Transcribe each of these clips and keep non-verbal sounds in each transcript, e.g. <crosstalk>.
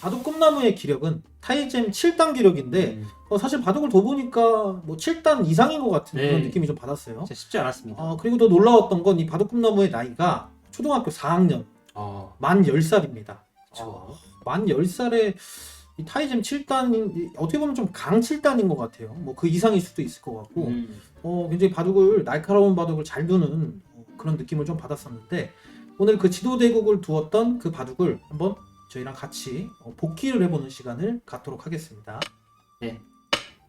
바둑 꿈나무의 기력은 타이잼 7단 기력인데 음, 어, 사실 바둑을 더 보니까 뭐 7단 이상인 것 같은 네. 그런 느낌이 좀 받았어요. 진짜 쉽지 않았습니다. 어, 그리고 더 놀라웠던 건 이 바둑 꿈나무의 나이가 초등학교 4학년 어, 만 10살입니다. 그쵸. 만 10살에 이 타이잼 7단인 어떻게 보면 좀 강 7단인 것 같아요. 뭐 그 이상일 수도 있을 것 같고 음, 어, 굉장히 바둑을 날카로운 바둑을 잘 두는 어, 그런 느낌을 좀 받았었는데 오늘 그 지도 대국을 두었던 그 바둑을 한번 저희랑 같이 어, 복귀를 해보는 시간을 갖도록 하겠습니다.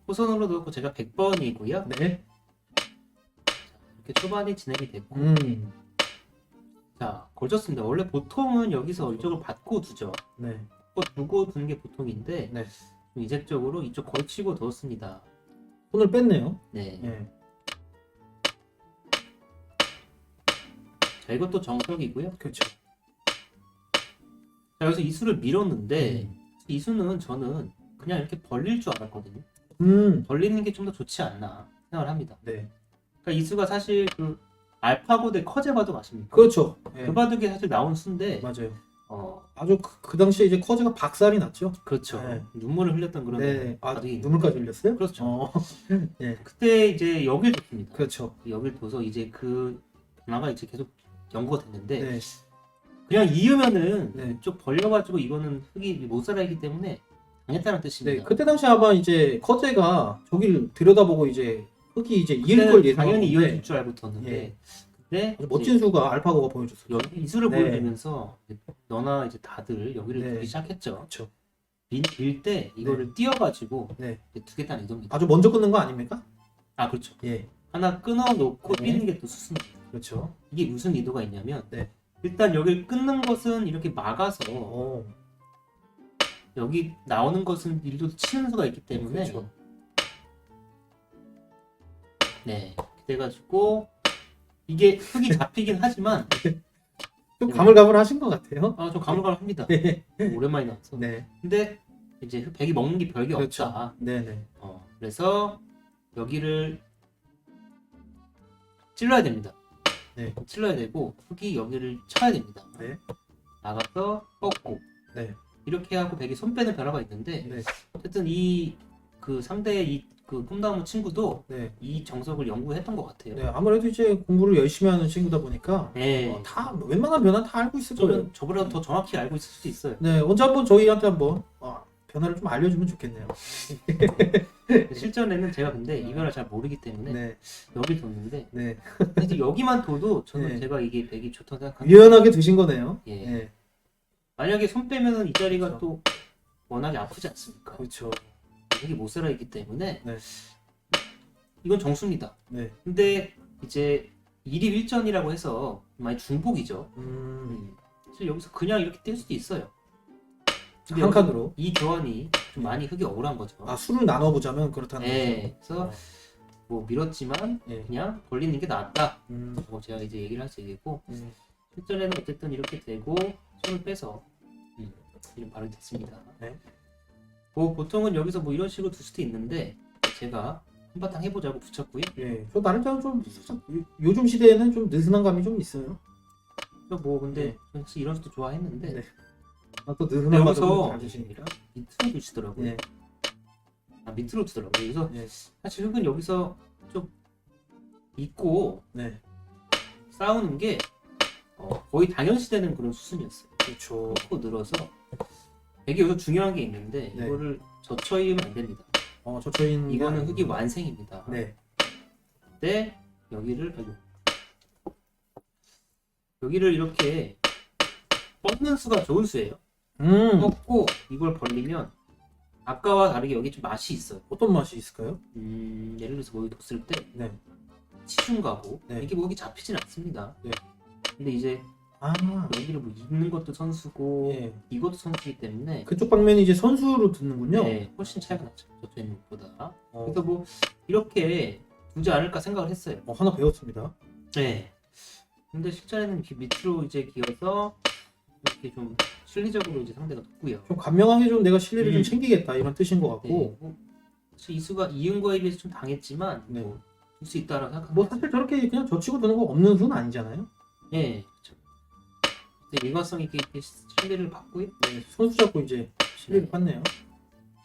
호선으로 넣고 제가 100번이고요. 네. 이렇게 초반에 진행이 됐고 음. 자 걸쳤습니다. 원래 보통은 여기서 이쪽을 받고 두죠. 네. 어, 두고 두는 게 보통인데 네. 좀 이색적으로 이쪽 걸치고 두었습니다. 손을 뺐네요. 네. 네. 자 이것도 정석이고요. 그렇죠. 자 여기서 이수를 밀었는데 음. 이수는 저는 그냥 이렇게 벌릴 줄 알았거든요. 음. 벌리는 게 좀 더 좋지 않나 생각을 합니다. 네. 그러니까 이수가 사실 그 알파고 대 커제 바둑 아십니까? 그렇죠. 네. 그 바둑이 사실 나온 수인데 맞아요. 어 아주 그, 그 당시에 이제 커즈가 박살이 났죠. 그렇죠. 네. 눈물을 흘렸던 그런 네. 아, 바둑이 눈물까지 흘렸어요? 그렇죠. 어. <laughs> 네. 그때 이제 여길 뒀습니다. 그렇죠. 여길 둬서 이제 그 변화가 이제 계속 연구가 됐는데 네. 그냥 이으면은 네. 좀 벌려가지고 이거는 흙이 못 살아있기 때문에 당했다는 네. 뜻입니다. 그때 당시 아마 이제 커제가 저기를 들여다보고 이제 흙이 이제 이을 걸 예상. 당연히 이어질 줄 알고 뒀는데 예. 근데 아주 멋진 수가 알파고가 보여줬어요. 여기 이수를 네. 보여주면서 너나 이제 다들 여기를 네. 두기 시작했죠. 그렇죠. 밀때 이거를 띄어가지고 네. 두겠다는 의도입니다. 아주 먼저 끊는 거 아닙니까? 아 그렇죠. 예. 하나 끊어 놓고 네. 뛰는 게 또 수순입니다. 그렇죠. 이게 무슨 의도가 있냐면 네. 일단 여기를 끊는 것은 이렇게 막아서 어. 여기 나오는 것은 일도 치는 수가 있기 때문에 그렇죠. 네 돼가지고 이게 흙이 잡히긴 하지만 <laughs> 좀 가물가물하신 것 같아요. 아, 좀 가물가물합니다. 네. 오랜만에 나와서 네. 근데 이제 흙- 백이 먹는 게 별게 그렇죠. 없다. 네네. 어, 그래서 여기를 찔러야 됩니다. 네. 찔러야 되고 흙이 여기를 쳐야 됩니다. 네. 나가서 뻗고 네. 이렇게 하고 백이 손 빼는 변화가 있는데 네. 어쨌든 이 그 상대의 이그 꿈나무 친구도 네. 이 정석을 연구했던 것 같아요. 네. 아무래도 이제 공부를 열심히 하는 친구다 보니까 네. 어, 다 웬만한 변화 다 알고 있을 거예요. 저보다 더 정확히 알고 있을 수도 있어요. 네. 언제 한번 저희한테 한번 어, 변화를 좀 알려주면 좋겠네요. <laughs> 실전에는 제가 근데 이 변화를 잘 모르기 때문에 네. 여기 뒀는데 네. 이제 여기만 둬도 저는 네. 제가 이게 백이 좋다고 생각합니다. 유연하게 드신 거네요. 예. 네. 만약에 손 빼면은 이 자리가 그렇죠. 또 워낙에 아프지 않습니까? 그렇죠. 이게 못 살아 있기 때문에 네. 이건 정수입니다. 네. 근데 이제 일입 일전이라고 해서 많이 중복이죠. 음. 음. 그래서 여기서 그냥 이렇게 뛸 수도 있어요. 근데 한 칸으로. 이 교환이 좀 네. 많이 흙이 억울한 거죠. 아 수를 나눠 보자면 그렇다는 네. 거죠. 그래서 뭐 밀었지만 예. 그냥 벌리는 게 낫다. 음. 뭐 제가 이제 얘기를 할 수 있겠고 음. 실전에는 어쨌든 이렇게 되고 손을 빼서 음, 이런 발언이 됐습니다. 네. 뭐 보통은 여기서 뭐 이런 식으로 둘 수도 있는데 제가 한바탕 해보자고 붙였고요. 예. 저 나름대로 좀 살짝 요- 요즘 시대에는 좀 느슨한 감이 좀 있어요. 뭐 근데 네. 사실 이런 수도 좋아했는데 네. 아, 또 느슨한 맛을 여기서 잘. 밑으로 두시더라고요. 예. 아, 밑으로 두더라고요. 그래서 예. 사실 흙은 여기서 좀 있고 네. 싸우는 게 어, 거의 당연시되는 그런 수순이었어요. 그렇죠. 코 늘어서 되게 여기서 중요한 게 있는데 네. 이거를 젖혀이면 안 됩니다. 어, 저초인 이거는 흙이 완생입니다. 네. 때 여기를 아이고. 여기를 이렇게 뻗는 수가 좋은 수예요. 음. 뻗고 이걸 벌리면 아까와 다르게 여기 좀 맛이 있어요. 어떤 맛이 있을까요? 음, 예를 들어서 뭐 여기 뒀을 때 네. 치중 가고 네. 이게 뭐 여기 잡히진 않습니다. 네. 근데 이제 아. 여기를 뭐 입는 것도 선수고 예. 이것도 선수이기 때문에 그쪽 방면이 이제 선수로 듣는군요. 네, 훨씬 차이가 나죠. 저쪽 있는 것보다. 어, 그래서 뭐 이렇게 두지 않을까 생각을 했어요. 어, 하나 배웠습니다. 네. 근데 실전에는 이렇게 밑으로 이제 기어서 이렇게 좀 실리적으로 이제 상대가 높고요. 좀 간명하게 좀 내가 실리를 음. 좀 챙기겠다 이런 뜻인 것 같고. 네. 뭐 사실 이수가 이은 거에 비해서 좀 당했지만 네. 뭐줄수 있다라고 생각합니다. 뭐 사실 저렇게 그냥 젖히고 드는 거 없는 수는 아니잖아요. 네, 그렇죠. 근데 일관성 있게 이렇게 실리를 받고요. 네. 선수 잡고 이제 실리를 팠네요.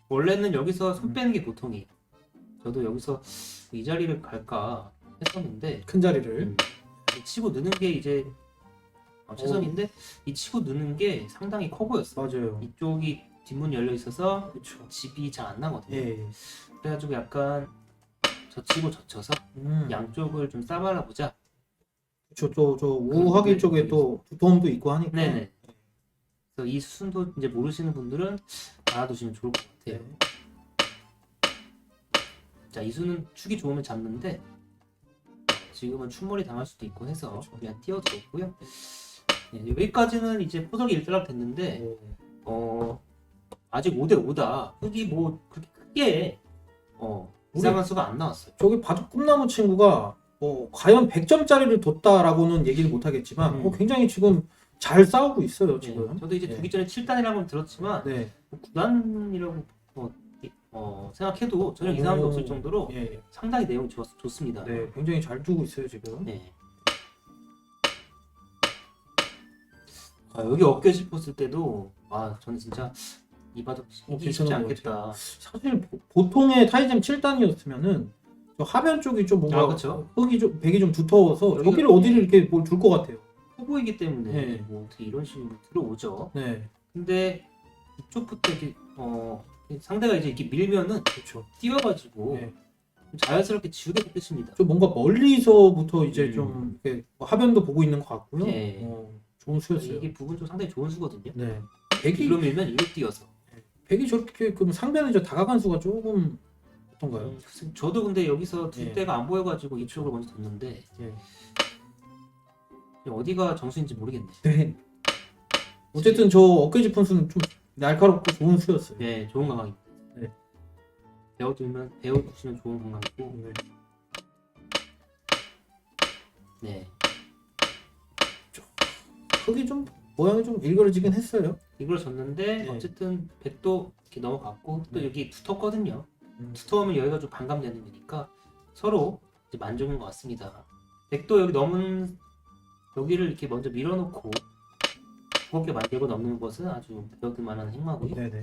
원래는 여기서 손 음. 빼는 게 보통이에요. 저도 여기서 이 자리를 갈까 했었는데 큰 자리를. 음, 이 치고 느는 게 이제 어, 최선인데 이 치고 느는 게 상당히 커 보였어. 맞아요. 이쪽이 뒷문 열려 있어서 그렇죠. 집이 잘 안 나거든요. 예. 그래가지고 약간 젖히고 젖혀서 음. 양쪽을 좀 싸바라 보자. 그렇죠. 또저 우하길 쪽에 또 두터움도 있고 하니까. 네네. 그래서 이 수순도 이제 모르시는 분들은 알아두시면 좋을 것 네. 같아요. 자, 이 수는 축이 좋으면 잡는데 지금은 충몰이 당할 수도 있고 해서 그렇죠. 그냥 띄워두었고요. 네, 여기까지는 이제 포석이 일단락 됐는데 오. 어 아직 5대 5다. 흙이 뭐 그렇게 크게 어 이상한 수가 안 나왔어요. 저기 바둑 꿈나무 친구가 뭐 과연 100점짜리를 뒀다라고는 얘기를 못 하겠지만 음. 어, 굉장히 지금 잘 싸우고 있어요 네, 지금. 저도 이제 네. 두기 전에 7단이라고 는 들었지만 네. 뭐 9단이라고 뭐, 이- 어, 생각해도 전혀 이상한 게 오. 없을 정도로 예. 상당히 내용이 좋, 좋습니다. 네. 굉장히 잘 두고 있어요 지금. 네. 아, 여기 어깨 짚었을 때도 아 저는 진짜 이 어, 이기 쉽지 괜찮은 것 않겠다. 사실 보- 보통의 타이젠 7단이었으면은 저 하변 쪽이 좀 뭔가 아, 그쵸. 흙이 좀 백이 좀 두터워서 여기가- 여기를 어디를 이렇게 뭘 줄 것 같아요. 후보이기 때문에 네. 뭐 어떻게 이런 식으로 들어오죠. 네. 근데 이쪽부터 이렇게 어 상대가 이제 이렇게 밀면은 그렇죠. 뛰어가지고 네. 좀 자연스럽게 지우게 될 것입니다. 좀 뭔가 멀리서부터 이제 음. 좀 이렇게 뭐 하변도 보고 있는 것 같고요. 네. 어, 좋은 수였어요. 이게 부분 좀 상당히 좋은 수거든요. 네. 백이 뒤로 밀면 이로 뛰어서. 백이 저렇게 그럼 상변에 저 다가간 수가 조금 어떤가요? 음, 저도 근데 여기서 둘 예. 때가 안 보여가지고 이쪽을 먼저 뒀는데 예. 어디가 정수인지 모르겠네. 네. 어쨌든 저 어깨 짚은 수는 좀 날카롭고 좋은 수였어요. 네, 좋은 강강입니다. 네. 배워두면 배워두시면 좋은 강강이고, 네. 네, 흙이 좀 모양이 좀 일그러지긴 했어요. 이걸 줬는데 네. 어쨌든 백도 이렇게 넘어갔고 또 네. 여기 두텁거든요. 음. 두터우면 여기가 좀 반감되는 거니까 서로 이제 만족인 것 같습니다. 백도 여기 넘은 여기를 이렇게 먼저 밀어놓고 무겁게 만들고 넘는 것은 아주 배워둘 만한 행마고요. 네네.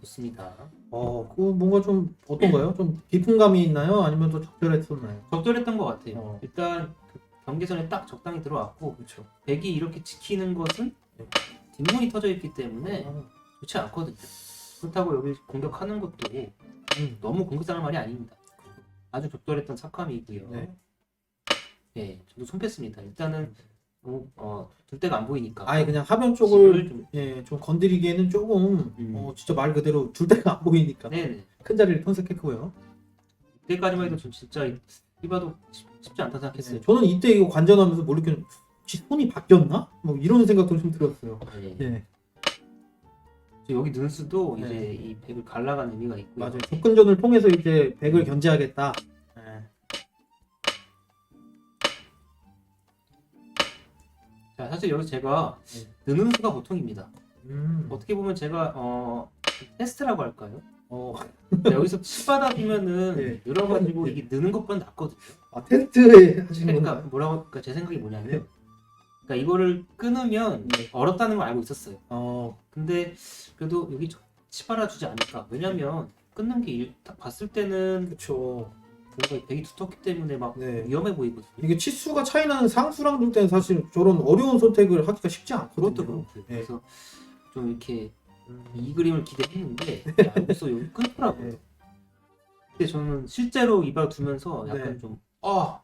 좋습니다. 어, 그 뭔가 좀 어떤가요? 좀 깊은 감이 있나요? 아니면 또 적절했었나요? 적절했던 것 같아요. 어. 일단 그 경계선에 딱 적당히 들어왔고 그렇죠. 백이 이렇게 지키는 것은 네. 뒷문이 터져 있기 때문에 어, 좋지 않거든요. 그렇다고 여기 공격하는 것도 음. 너무 공격당할 말이 아닙니다. 아주 적절했던 삭감이고요. 네. 네, 저도 손 뺐습니다. 일단은 너무 어, 둘 데가 안 보이니까. 아예 그냥 하변 집을 쪽을 좀, 예, 좀 건드리기에는 조금 음. 어, 진짜 말 그대로 둘 데가 안 보이니까 네네. 큰 자리를 탐색했고요. 이때까지만 해도 전 진짜 봐도 쉽- 쉽지 않다 생각했어요. 네, 저는 이때 이거 관전하면서 모르겠는 혹시 손이 바뀌었나? 뭐 이런 생각도 좀 들었어요. 네. 네, 여기 눈수도 네. 이제 이 백을 갈라간 의미가 있고요. 맞아요. 접근전을 통해서 이제 백을 견제하겠다. 네. 자, 사실 여기서 제가 네. 느는 수가 보통입니다. 음, 어떻게 보면 제가 어, 테스트라고 할까요? 어, <laughs> 근데 여기서 치바닥이면은 네. 열어가지고 네. 이게 느는 것보다 낫거든요. 아, 하시는 그러니까 건가요? 뭐라고 할까 제 생각이 뭐냐면 네. 그러니까 이거를 끊으면 네. 어렵다는 걸 알고 있었어요. 어, 근데 그래도 여기 저- 치바라 주지 않을까. 왜냐면 끊는 게 딱 봤을 때는 그렇죠. 뭔가 백이 두텁기 때문에 막 네. 위험해 보이거든요. 이게 치수가 차이 나는 상수랑 둘 때는 사실 저런 어려운 선택을 하기가 쉽지 않거든요. 그것도 그렇고 네. 그래서 좀 이렇게 음, 이 그림을 기대했는데 <laughs> 알고서 여기 끊더라고요. 네. 근데 저는 실제로 이발 두면서 약간 네. 좀 아,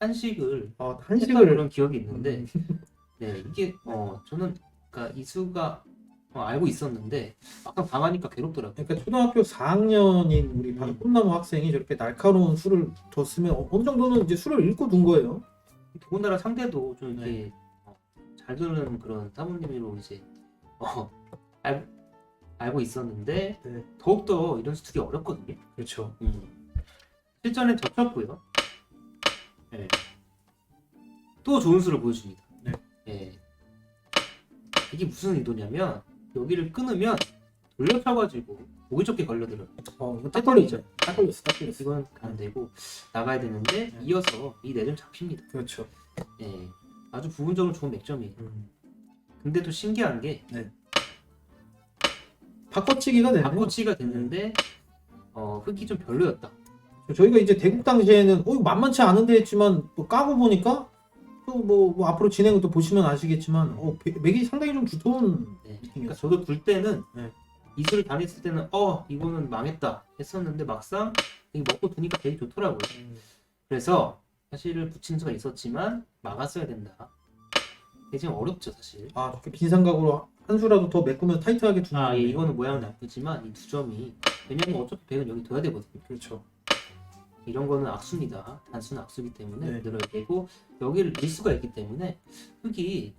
한식을 어, 했던 한식을 그런 기억이 있는데 음, 네 이게 어 저는 그러니까 이수가 어, 알고 있었는데 막상 당하니까 괴롭더라고요. 그러니까 초등학교 4학년인 우리 음. 꿈나무 학생이 저렇게 날카로운 술을 뒀으면 어- 어느 정도는 이제 술을 읽고 둔 거예요. 더군다나 상대도 좀 네. 이렇게 어, 잘 두는 그런 사모님으로 이제 어, 알, 알고 있었는데 네. 더욱더 이런 수투기 어렵거든요. 그렇죠. 음. 실전에 덮쳤고요. 네. 또 좋은 수를 보여줍니다. 네. 예. 이게 무슨 의도냐면 여기를 끊으면 돌려펴가지고 보기 좋게 걸려들어요. 어, 이거 딱 걸리죠. 딱 걸렸어, 딱 걸렸어. 이건 안 되고 나가야 되는데 네. 이어서 이 내점 잡힙니다. 그렇죠. 예. 아주 부분적으로 좋은 맥점이에요. 음. 근데 또 신기한 게 네. 바꿔치기가 되네요. 바꿔치기가 됐는데 어, 흙이 좀 별로였다. 저희가 이제 대국 당시에는 어 이거 만만치 않은데 했지만 또 까고 보니까 또 뭐 앞으로 진행을 또 보시면 아시겠지만 어 배- 맥이 상당히 좀 두터운 네. 느낌이었어요. 그러니까 저도 둘 때는 네. 이수를 당했을 때는 어 이거는 망했다 했었는데 막상 이게 먹고 두니까 되게 좋더라고요. 그래서 사실을 붙인 수가 있었지만 막았어야 된다. 지금 어렵죠 사실. 아 저렇게 빈 삼각으로 한 수라도 더 메꾸면서 타이트하게 두는 아 예. 이거는 모양은 나쁘지만 이 두 점이 왜냐면 어차피 백은 여기 둬야 되거든요. 그렇죠. 이런 거는 악수입니다. 단순 악수기 때문에 네. 늘어야 되고 여기를 밀 수가 있기 때문에 흙이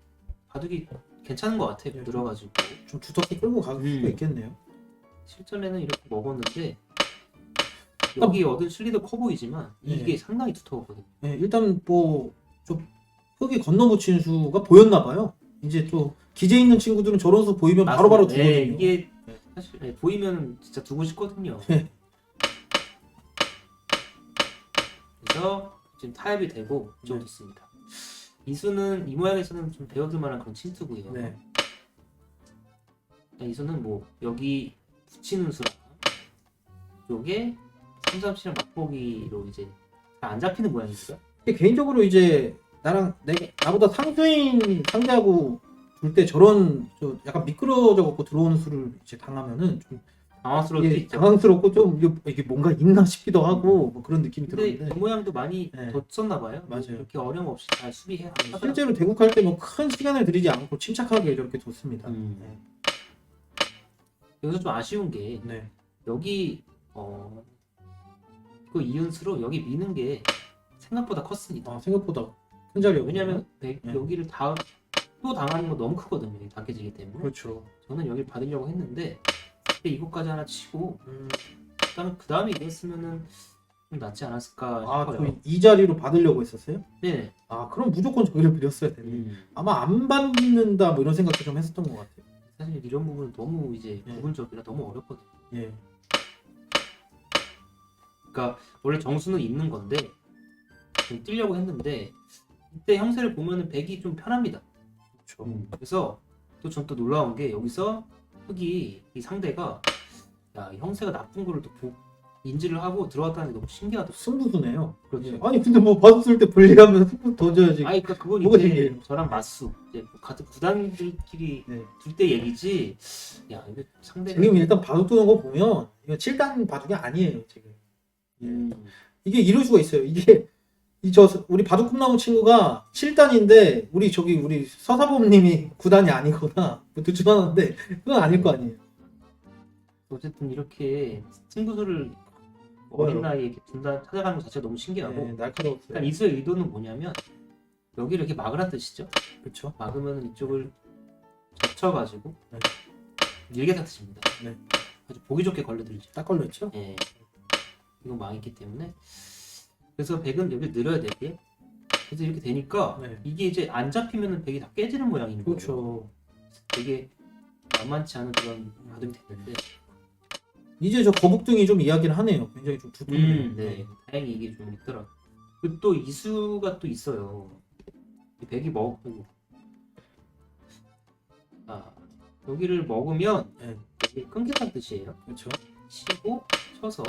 바둑이 괜찮은 것 같아요. 네. 들어가지고 좀 두텁게 끌고 갈 수가 음. 있겠네요. 실전에는 이렇게 먹었는데 여기 얻은 실리도 커 보이지만 이게 네. 상당히 두터웠거든요. 네, 일단 뭐 좀 흙이 건너붙인 수가 보였나 봐요. 이제 또 기재 있는 친구들은 저런 수 보이면 바로바로 맞습니다. 두거든요. 네, 이게 네. 사실 네, 보이면 진짜 두고 싶거든요. 네. 그래서 지금 타협이 되고 이쪽도 네. 있습니다. 이 수는 이 모양에서는 좀 배워둘 만한 그런 친투고요. 네. 이 수는 뭐 여기 붙이는 수랑 요게 3, 3, 7랑 맛보기로 이제 잘 안 잡히는 모양이죠. 근데 개인적으로 이제 나랑 내 나보다 상수인 상대하고 둘 때 저런 저 약간 미끄러져 갖고 들어오는 수를 이제 당하면은 좀 당황스러울 수 이게 있죠. 당황스럽고 좀 이게, 이게 뭔가 있나 싶기도 하고 뭐 그런 느낌이 근데 들었는데 이 모양도 많이 네. 뒀었나 봐요. 맞아요. 이렇게 어려움 없이 잘 수비해. 실제로 대국할 때 뭐 큰 시간을 들이지 않고 침착하게 저렇게 뒀습니다. 음. 네. 여기서 좀 아쉬운 게 네. 여기 어, 그 이윤수로 여기 미는 게 생각보다 컸습니다. 아, 생각보다 큰 자리였 왜냐하면 백- 네. 여기를 다, 또 당하는 거 너무 크거든요. 당겨지기 때문에. 그렇죠. 저는 여기를 받으려고 했는데 근데 이것까지 하나 치고 음. 그다음에 그 다음에 이겼으면은 좀 낫지 않았을까 아, 싶어요. 저희 이 자리로 받으려고 했었어요? 네. 아, 그럼 무조건 저기를 드렸어야 되네. 음. 아마 안 받는다 뭐 이런 생각도 좀 했었던 것 같아요. 사실 이런 부분은 너무 이제 네. 부분적이라 너무 어렵거든요. 예. 그러니까 원래 정수는 있는 건데 좀 뛰려고 했는데 이때 형세를 보면은 백이 좀 편합니다. 그렇죠. 그래서 또 전 또 놀라운 게 여기서 흙이 이 상대가 야 이 형세가 나쁜 거를 또 보- 인지를 하고 들어왔다는 게 너무 신기하더라고요. 승부수네요. 그렇죠. 예. 아니 근데 뭐 받았을 때 불리하면 승부 던져야지. 아니 그러니까 그건 뭐가 이제 신기해요? 저랑 맞수 이제 같은 구단들끼리 네. 둘 때 얘기지. 야 이거 상대가 지금 일단 바둑 두는 거 보면 이거 7단 바둑이 아니에요 지금. 예. 음, 이게 이럴 수가 있어요. 이게 이 저 우리 바둑 꿈나무 친구가 7단인데 우리 저기 우리 서사범님이 9단이 아니거나 뭐둘중 하나인데 그건 아닐 거 아니에요. 어쨌든 이렇게 승부수를 어린 뭐요? 나이에 이렇게 분단 찾아가는 것 자체가 너무 신기하고 네, 날카로웠어요. 그러니까 이수의 의도는 뭐냐면 여기를 이렇게 막으란 뜻이죠. 그렇죠. 막으면 이쪽을 젖혀가지고 네. 밀게다 뜻입니다. 네. 아주 보기 좋게 걸려들죠. 딱 걸렸죠. 예. 이건 망했기 때문에 그래서 백은 여기 늘어야 되게 그래서 이렇게 되니까 네. 이게 이제 안 잡히면은 백이 다 깨지는 모양인 거예요. 그렇죠. 되게 만만치 않은 그런 바둑이 됐는데 이제 저 거북등이 좀 이야기를 하네요. 굉장히 좀 두껍네요. 음, 네. 다행히 이게 좀 있더라. 그리고 또 이수가 또 있어요. 이 백이 먹고 아 여기를 먹으면 네. 이게 끊겠다는 뜻이에요. 그렇죠. 치고 쳐서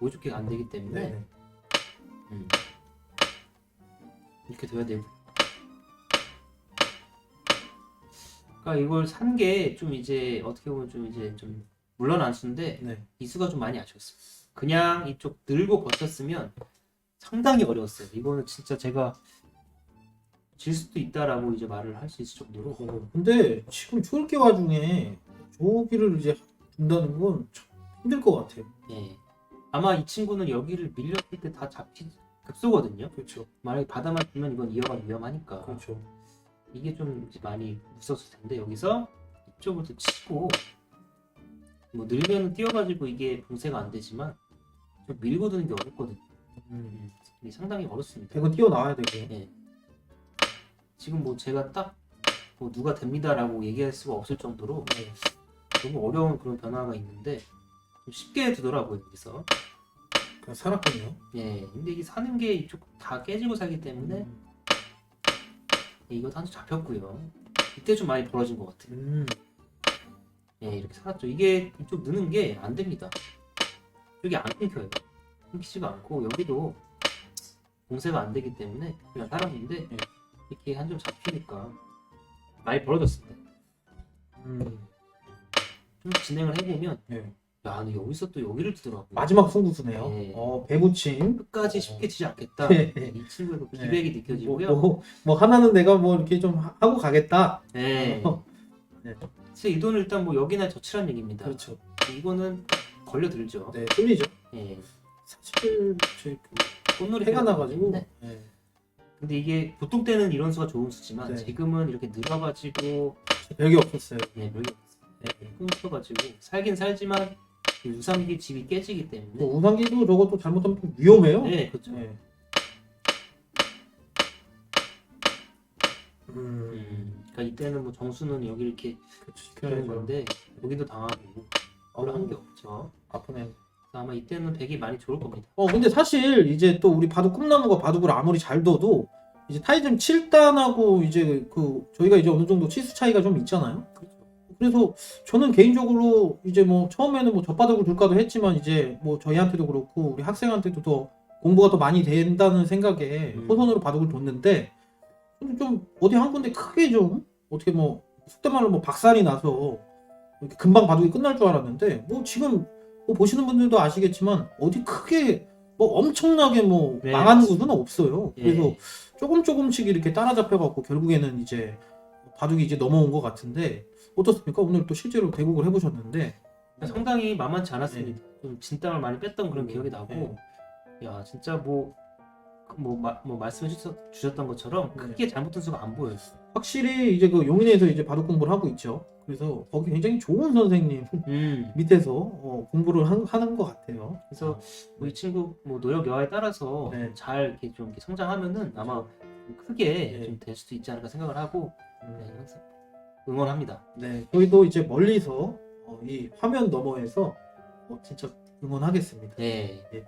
좋게 안 되기 때문에 네. 음. 이렇게 돼야 되고. 그러니까 이걸 산 게 좀 이제 어떻게 보면 좀 이제 좀 물러난 수인데 네. 이수가 좀 많이 아쉬웠어요. 그냥 이쪽 늘고 버텼으면 상당히 어려웠어요. 이거는 진짜 제가 질 수도 있다라고 이제 말을 할 수 있을 정도로 어, 근데 지금 초읽기 와중에 조기를 이제 둔다는 건 참 힘들 것 같아요. 예. 아마 이 친구는 여기를 밀렸을 때 다 잡히 급소거든요. 그렇죠. 만약에 바다만 두면 이건 이어가 위험하니까 그렇죠. 이게 좀 이제 많이 무서웠을 텐데 여기서 이쪽부터 치고 뭐 늘면 뛰어가지고 이게 봉쇄가 안 되지만 좀 밀고 드는 게 어렵거든요. 음. 이게 상당히 어렵습니다. 백은 뛰어나와야 되고. 예. 지금 뭐 제가 딱 뭐 누가 됩니다라고 얘기할 수가 없을 정도로 네. 너무 어려운 그런 변화가 있는데 좀 쉽게 두더라고요 여기서. 그냥 살았군요. 예. 근데 이게 사는 게 이쪽 다 깨지고 살기 때문에 음. 예, 이것도 한수 잡혔고요. 이때 좀 많이 벌어진 것 같아요. 음. 예, 이렇게 살았죠. 이게 좀 느는 게 안 됩니다. 이게 안 끊겨요. 끊기지가 않고 여기도 공세가 안 되기 때문에 그냥 살았는데 예. 이렇게 한 점 잡히니까 많이 벌어졌습니다. 음, 좀 진행을 해보면 예. 야, 근데 여기서 또 여기를 두더라고요. 마지막 승부수네요. 네. 어, 배무침. 끝까지 쉽게 치지 않겠다. 네. 이 친구의 그 네. 기백이 뭐, 느껴지고요. 뭐, 뭐 하나는 내가 뭐 이렇게 좀 하- 하고 가겠다. 네. 어, 네. 그래서 이 돈을 일단 뭐 여기나 저치란 얘기입니다. 그렇죠. 이거는 걸려들죠. 네, 뚫리죠. 예. 사실 저희 그 꽃놀이 해가 나가지고. 네. 네. 근데 이게 보통 때는 이런 수가 좋은 수지만 네. 지금은 이렇게 늘어가지고 별게 없었어요. 네, 별게 없습니다. 네, 끊겨가지고 살긴 살지만 이 우상기 집이 깨지기 때문에 뭐 우상기도 저것도 잘못하면 좀 위험해요. 네, 그렇죠. 네. 음, 음, 그러니까 이때는 뭐 정수는 여기 이렇게 그렇죠. 되는 지켜야죠. 건데 여기도 당하고 한게 없죠. 아프네. 그래서 아마 이때는 백이 많이 좋을 겁니다. 어 근데 사실 이제 또 우리 바둑 꿈나무가 바둑을 아무리 잘 둬도 이제 타이즘 7단하고 이제 그 저희가 이제 어느 정도 치수 차이가 좀 있잖아요. 그래서 저는 개인적으로 이제 뭐 처음에는 뭐 젖바둑을 둘까도 했지만 이제 뭐 저희한테도 그렇고 우리 학생한테도 더 공부가 더 많이 된다는 생각에 음. 호선으로 바둑을 뒀는데 좀 어디 한 군데 크게 좀 어떻게 뭐 속된 말로 뭐 박살이 나서 금방 바둑이 끝날 줄 알았는데 뭐 지금 뭐 보시는 분들도 아시겠지만 어디 크게 뭐 엄청나게 뭐 네, 망하는. 곳은 없어요. 예. 그래서 조금 조금씩 이렇게 따라잡혀갖고 결국에는 이제 바둑이 이제 넘어온 것 같은데 어떻습니까? 오늘 또 실제로 대국을 해보셨는데 상당히 만만치 않았습니다. 좀 진땀을 많이 뺐던 그런 네. 기억이 나고 네. 야 진짜 뭐 뭐, 마- 뭐 말씀해 주셨, 주셨던 것처럼 네. 크게 잘못된 수가 안 보여요. 확실히 이제 그 용인에서 이제 바둑 공부를 하고 있죠. 그래서 거기 굉장히 좋은 선생님 <laughs> 음. 밑에서 어, 공부를 한- 하는 것 같아요. 그래서 뭐 이 친구 뭐 노력 여하에 따라서 네. 잘 이렇게 좀 이렇게 성장하면은 아마 좀 크게 네. 좀될 수도 있지 않을까 생각을 하고 네, 음, 항상 응원합니다. 네, 저희도 이제 멀리서 어, 이 화면 너머에서 어, 진짜 응원하겠습니다. 네. 예.